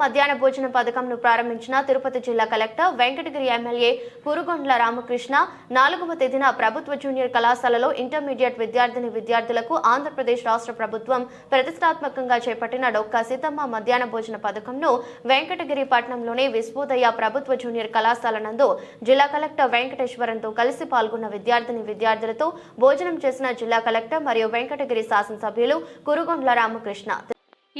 మధ్యాహ్న భోజన పథకంను ప్రారంభించిన తిరుపతి జిల్లా కలెక్టర్ వెంకటగిరి ఎమ్మెల్యే కురుగొండ్ల రామకృష్ణ నాలుగవ తేదీన ప్రభుత్వ జూనియర్ కళాశాలలో ఇంటర్మీడియట్ విద్యార్థిని విద్యార్థులకు ఆంధ్రప్రదేశ్ రాష్ట్ర ప్రభుత్వం ప్రతిష్టాత్మకంగా చేపట్టిన డొక్కా సీతమ్మ మధ్యాహ్న భోజన పథకంను వెంకటగిరి పట్టణంలోని విశ్వోదయ ప్రభుత్వ జూనియర్ కళాశాల నందు జిల్లా కలెక్టర్ వెంకటేశ్వరంతో కలిసి పాల్గొన్న విద్యార్థిని విద్యార్థులతో భోజనం చేసిన జిల్లా కలెక్టర్ మరియు వెంకటగిరి శాసనసభ్యులు కురుగొండ్ల రామకృష్ణ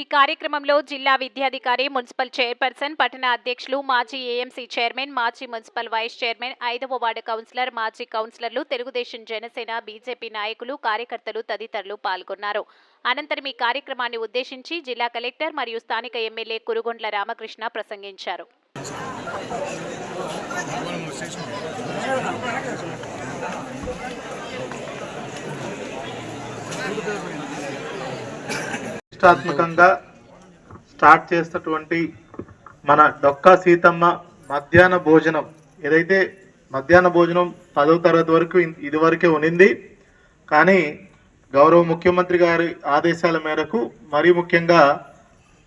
ఈ కార్యక్రమంలో జిల్లా విద్యాధికారి మున్సిపల్ చైర్పర్సన్ పట్టణ అధ్యక్షులు మాజీ ఏఎంసీ చైర్మన్ మాజీ మున్సిపల్ వైస్ చైర్మన్ ఐదవ వార్డు కౌన్సిలర్ మాజీ కౌన్సిలర్లు తెలుగుదేశం జనసేన బీజేపీ నాయకులు కార్యకర్తలు తదితరులు పాల్గొన్నారు. అనంతరం ఈ కార్యక్రమాన్ని ఉద్దేశించి జిల్లా కలెక్టర్ మరియు స్థానిక ఎమ్మెల్యే కురుగొండ్ల రామకృష్ణ ప్రసంగించారు. ప్రతిష్టాత్మకంగా స్టార్ట్ చేసినటువంటి మన డొక్కా సీతమ్మ మధ్యాహ్న భోజనం ఏదైతే మధ్యాహ్న భోజనం పదవ తరగతి వరకు ఇదివరకే ఉనింది కానీ గౌరవ ముఖ్యమంత్రి గారి ఆదేశాల మేరకు మరీ ముఖ్యంగా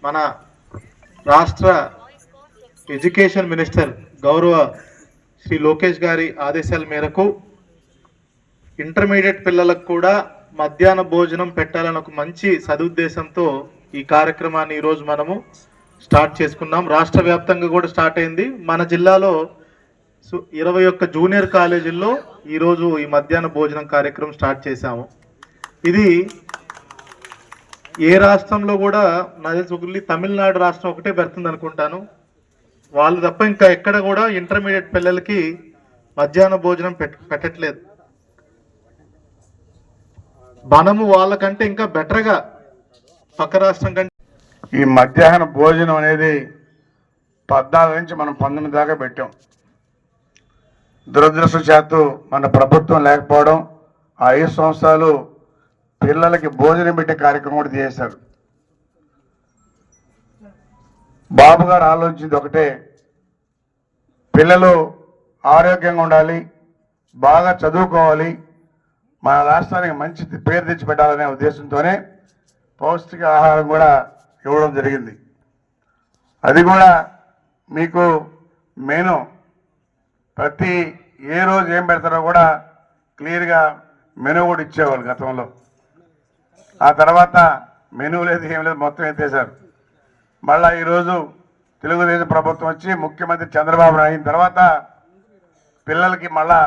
మన రాష్ట్ర ఎడ్యుకేషన్ మినిస్టర్ గౌరవ శ్రీ లోకేష్ గారి ఆదేశాల మేరకు ఇంటర్మీడియట్ పిల్లలకు కూడా మధ్యాహ్న భోజనం పెట్టాలని ఒక మంచి సదుద్దేశంతో ఈ కార్యక్రమాన్ని ఈరోజు మనము స్టార్ట్ చేసుకున్నాం. రాష్ట్ర వ్యాప్తంగా కూడా స్టార్ట్ అయింది. మన జిల్లాలో సు- ఇరవై ఒక్క జూనియర్ కాలేజీల్లో ఈరోజు ఈ మధ్యాహ్న భోజనం కార్యక్రమం స్టార్ట్ చేశాము. ఇది ఏ రాష్ట్రంలో కూడా నాకు తెలిసి తమిళనాడు రాష్ట్రం ఒకటే పెడుతుంది అనుకుంటాను. వాళ్ళు తప్ప ఇంకా ఎక్కడ కూడా ఇంటర్మీడియట్ పిల్లలకి మధ్యాహ్న భోజనం పెట్ పెట్టట్లేదు. మనము వాళ్ళకంటే ఇంకా బెటర్గా పక్క రాష్ట్రం కంటే ఈ మధ్యాహ్న భోజనం అనేది పద్నాలుగు నుంచి మనం పంతొమ్మిది దాకా పెట్టాం. దురదృష్టవశాత్తు మన ప్రభుత్వం లేకపోవడం ఆ ఐదు సంవత్సరాలు పిల్లలకి భోజనం పెట్టే కార్యక్రమం కూడా చేశారు. బాబు గారు ఆలోచించింది ఒకటే పిల్లలు ఆరోగ్యంగా ఉండాలి బాగా చదువుకోవాలి మన రాష్ట్రానికి మంచి పేరు తెచ్చి పెట్టాలనే ఉద్దేశంతోనే పౌష్టిక ఆహారం కూడా ఇవ్వడం జరిగింది. అది కూడా మీకు మెను. ప్రతి ఏ రోజు ఏం పెడతారో కూడా క్లియర్గా మెను కూడా ఇచ్చేవాళ్ళు గతంలో. ఆ తర్వాత మెనూ లేదు ఏం లేదు మొత్తం ఎత్తేసారు. మళ్ళీ ఈరోజు తెలుగుదేశం ప్రభుత్వం వచ్చి ముఖ్యమంత్రి చంద్రబాబు నాయుడు అయిన తర్వాత పిల్లలకి మళ్ళా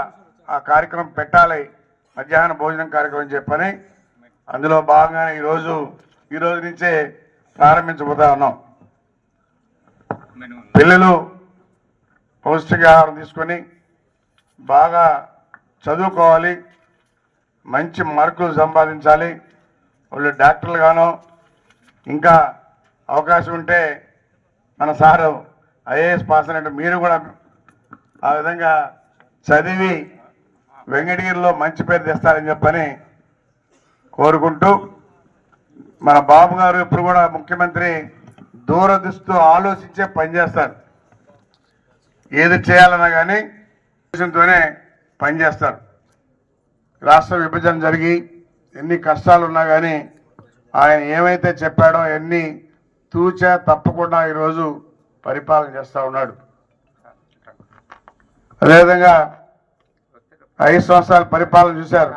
ఆ కార్యక్రమం పెట్టాలి మధ్యాహ్న భోజనం కార్యక్రమం చెప్పని అందులో భాగంగానే ఈరోజు ఈ రోజు నుంచే ప్రారంభించబోతా ఉన్నాం. పిల్లలు పౌష్టికాహారం తీసుకొని బాగా చదువుకోవాలి మంచి మార్కులు సంపాదించాలి వాళ్ళు డాక్టర్లుగానో ఇంకా అవకాశం ఉంటే మన సారు ఐఏఎస్ పాస్ అయినట్టు మీరు కూడా ఆ విధంగా చదివి వెంకటగిరిలో మంచి పేరు తెస్తారని చెప్పని కోరుకుంటూ మన బాబు గారు ఇప్పుడు కూడా ముఖ్యమంత్రి దూరదృష్టితో ఆలోచించే పనిచేస్తారు ఏది చేయాలన్నా కానీ ఆలోచనతోనే పనిచేస్తారు రాష్ట్ర విభజన జరిగి ఎన్ని కష్టాలు ఉన్నా కానీ ఆయన ఏమైతే చెప్పాడో ఎన్ని తూచా తప్పకుండా ఈరోజు పరిపాలన చేస్తూ ఉన్నాడు. అదేవిధంగా ఐదు సంవత్సరాల పరిపాలన చూశారు.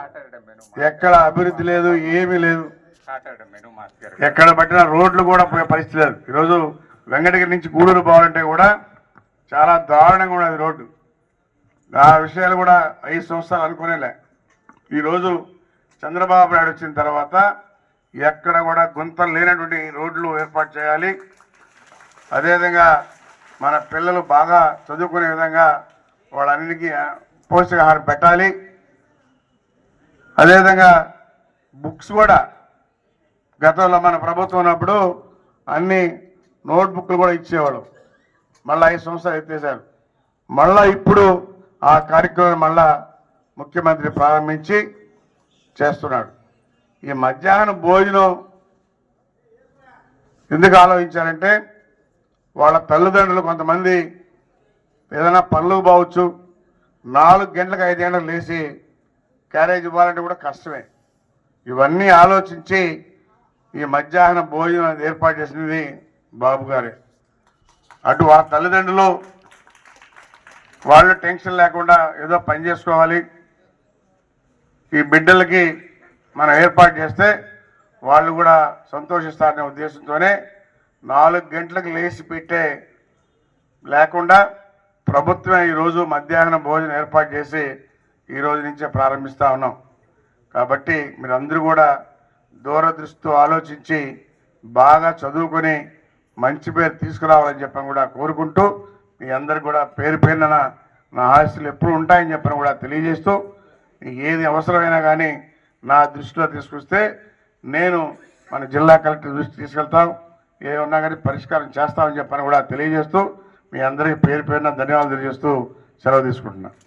ఎక్కడ అభివృద్ధి లేదు ఏమీ లేదు. ఎక్కడ పట్టిన రోడ్లు కూడా పోయే పరిస్థితి లేదు. ఈరోజు వెంకటగిరి నుంచి గూడూరు పోవాలంటే కూడా చాలా దారుణంగా ఉన్నది రోడ్డు. ఆ విషయాలు కూడా ఐదు సంవత్సరాలు అనుకునేలే. ఈరోజు చంద్రబాబు నాయుడు వచ్చిన తర్వాత ఎక్కడ కూడా గుంతలు లేనటువంటి రోడ్లు ఏర్పాటు చేయాలి. అదేవిధంగా మన పిల్లలు బాగా చదువుకునే విధంగా వాళ్ళన్నిటికీ పోషకాహారం పెట్టాలి. అదేవిధంగా బుక్స్ కూడా గతంలో మన ప్రభుత్వం ఉన్నప్పుడు అన్ని నోట్బుక్లు కూడా ఇచ్చేవాడు మళ్ళీ ఐదు సంవత్సరాలు ఎత్తేసారు మళ్ళా ఇప్పుడు ఆ కార్యక్రమం మళ్ళా ముఖ్యమంత్రి ప్రారంభించి చేస్తున్నాడు. ఈ మధ్యాహ్నం భోజనం ఎందుకు ఆలోచించారంటే వాళ్ళ తల్లిదండ్రులు కొంతమంది ఏదైనా పనులు బావచ్చు నాలుగు గంటలకు ఐదు గంటలకు లేచి క్యారేజ్ ఇవ్వాలంటే కూడా కష్టమే. ఇవన్నీ ఆలోచించి ఈ మధ్యాహ్న భోజనం ఏర్పాటు చేసినది బాబు గారే. అటు వాళ్ళ తల్లిదండ్రులు వాళ్ళు టెన్షన్ లేకుండా ఏదో పని చేసుకోవాలి. ఈ బిడ్డలకి మనం ఏర్పాటు చేస్తే వాళ్ళు కూడా సంతోషిస్తారనే ఉద్దేశంతోనే నాలుగు గంటలకు లేచి పెట్టే లేకుండా ప్రభుత్వం ఈరోజు మధ్యాహ్నం భోజనం ఏర్పాటు చేసి ఈ రోజు నుంచే ప్రారంభిస్తూ ఉన్నాం. కాబట్టి మీరందరూ కూడా దూరదృష్టితో ఆలోచించి బాగా చదువుకొని మంచి పేరు తీసుకురావాలని చెప్పని కూడా కోరుకుంటూ మీ అందరు కూడా పేరు పేరున నా- ఆశలు ఎప్పుడు ఉంటాయని చెప్పని కూడా తెలియజేస్తూ ఏది అవసరమైనా కానీ నా దృష్టిలో తీసుకొస్తే నేను మన జిల్లా కలెక్టర్ దృష్టి తీసుకెళ్తాం. ఏ ఉన్నా కానీ పరిష్కారం చేస్తామని చెప్పని కూడా తెలియజేస్తూ మీ అందరికీ పేరు పేరున ధన్యవాదాలు తెలియజేస్తూ సెలవు తీసుకుంటున్నాను